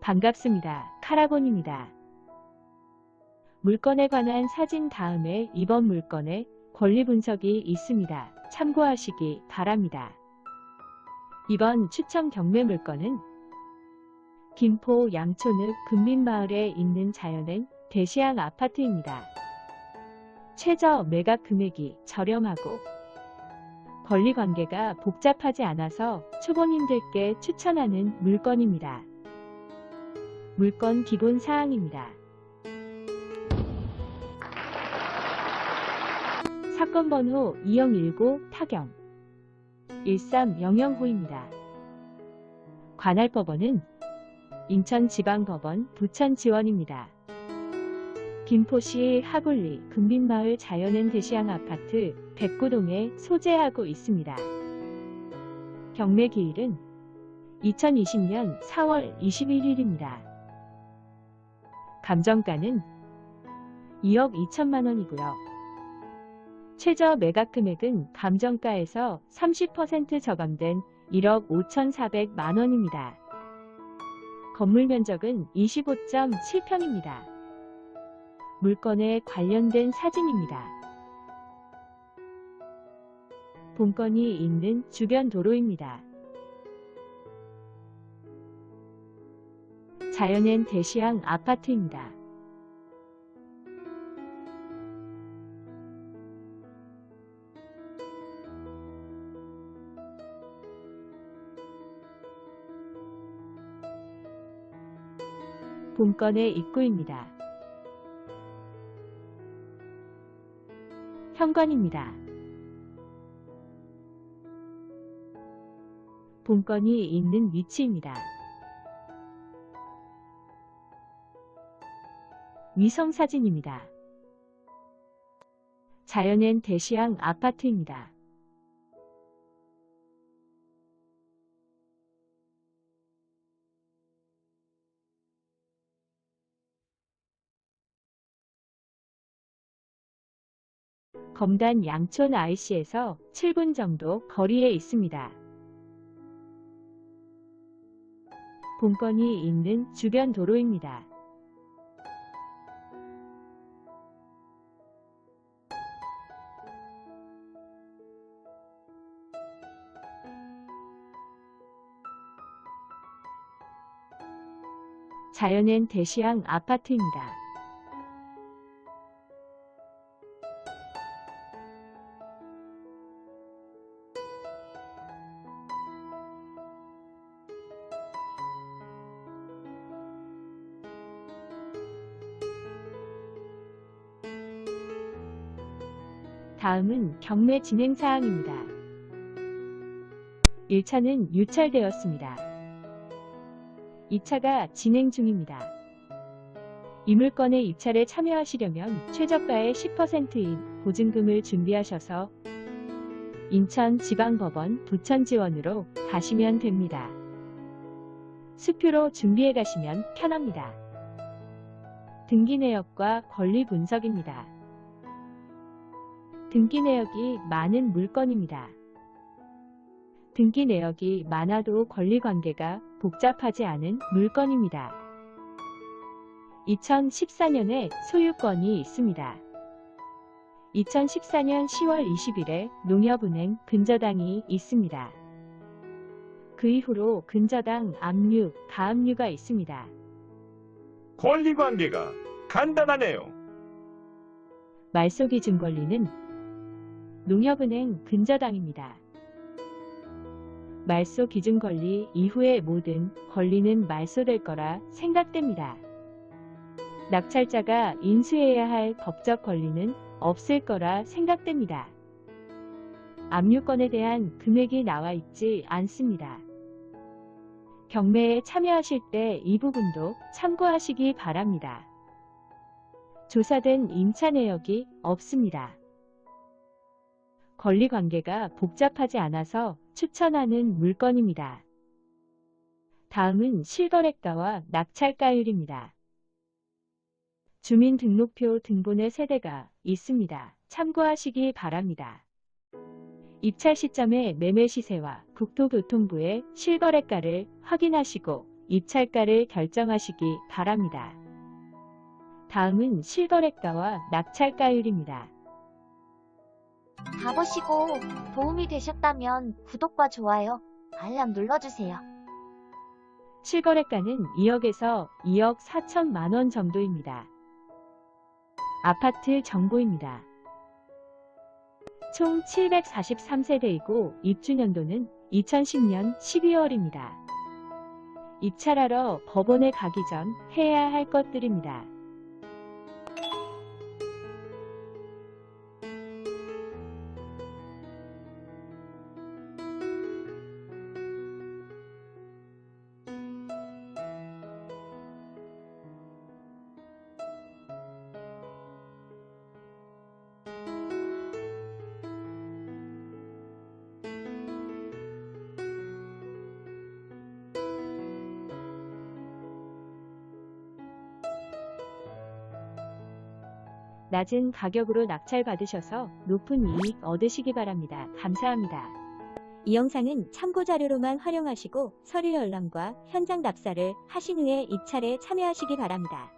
반갑습니다. 카라곤입니다. 물건에 관한 사진 다음에 이번 물건의 권리 분석이 있습니다. 참고하시기 바랍니다. 이번 추천 경매 물건은 김포 양촌읍 금민마을에 있는 자연행 대시양 아파트입니다. 최저 매각 금액이 저렴하고 권리 관계가 복잡하지 않아서 초보님들께 추천하는 물건입니다. 물건 기본 사항입니다. 사건 번호 2019 타경 1300호입니다. 관할 법원은 인천지방법원 부천지원입니다. 김포시 하굴리 금빈마을 자연엔 대시양 아파트 백구동에 소재하고 있습니다. 경매 기일은 2020년 4월 21일입니다. 감정가는 2억 2천만 원이고요. 최저 매각 금액은 감정가에서 30% 저감된 1억 5,400만 원입니다. 건물 면적은 25.7평입니다. 물건에 관련된 사진입니다. 본건이 있는 주변 도로입니다. 자연엔 대시양 아파트입니다. 본건의 입구입니다. 현관입니다. 본건이 있는 위치입니다. 위성 사진입니다. 자연엔 대시양 아파트입니다. 검단 양촌 IC에서 7분 정도 거리에 있습니다. 본건이 있는 주변 도로입니다. 자연엔 대시양 아파트입니다. 다음은 경매 진행 사항입니다. 1차는 유찰되었습니다. 2차가 진행 중입니다. 이 물건의 입찰에 참여하시려면 최저가의 10%인 보증금을 준비하셔서 인천지방법원 부천지원으로 가시면 됩니다. 수표로 준비해 가시면 편합니다. 등기 내역과 권리 분석입니다. 등기 내역이 많은 물건입니다. 등기 내역이 많아도 권리 관계가 복잡하지 않은 물건입니다. 2014년에 소유권이 있습니다. 2014년 10월 20일에 농협은행 근저당이 있습니다. 그 이후로 근저당 압류, 가압류가 있습니다. 권리 관계가 간단하네요. 말소 기준 권리는 농협은행 근저당입니다. 말소 기준 권리 이후의 모든 권리는 말소될 거라 생각됩니다. 낙찰자가 인수해야 할 법적 권리는 없을 거라 생각됩니다. 압류권에 대한 금액이 나와 있지 않습니다. 경매에 참여하실 때 이 부분도 참고하시기 바랍니다. 조사된 임차 내역이 없습니다. 권리 관계가 복잡하지 않아서 추천하는 물건입니다. 다음은 실거래가와 낙찰가율입니다. 주민등록표 등본의 세대가 있습니다. 참고하시기 바랍니다. 입찰 시점의 매매 시세와 국토교통부의 실거래가를 확인하시고 입찰가를 결정하시기 바랍니다. 다음은 실거래가와 낙찰가율입니다. 다 보시고 도움이 되셨다면 구독과 좋아요, 알람 눌러주세요. 실거래가는 2억에서 2억 4천만 원 정도입니다. 아파트 정보입니다. 총 743세대이고 입주년도는 2010년 12월입니다. 입찰하러 법원에 가기 전 해야 할 것들입니다. 낮은 가격으로 낙찰 받으셔서 높은 이익 얻으시기 바랍니다. 감사합니다. 이 영상은 참고 자료로만 활용하시고 서류 열람과 현장 답사를 하신 후에 입찰에 참여하시기 바랍니다.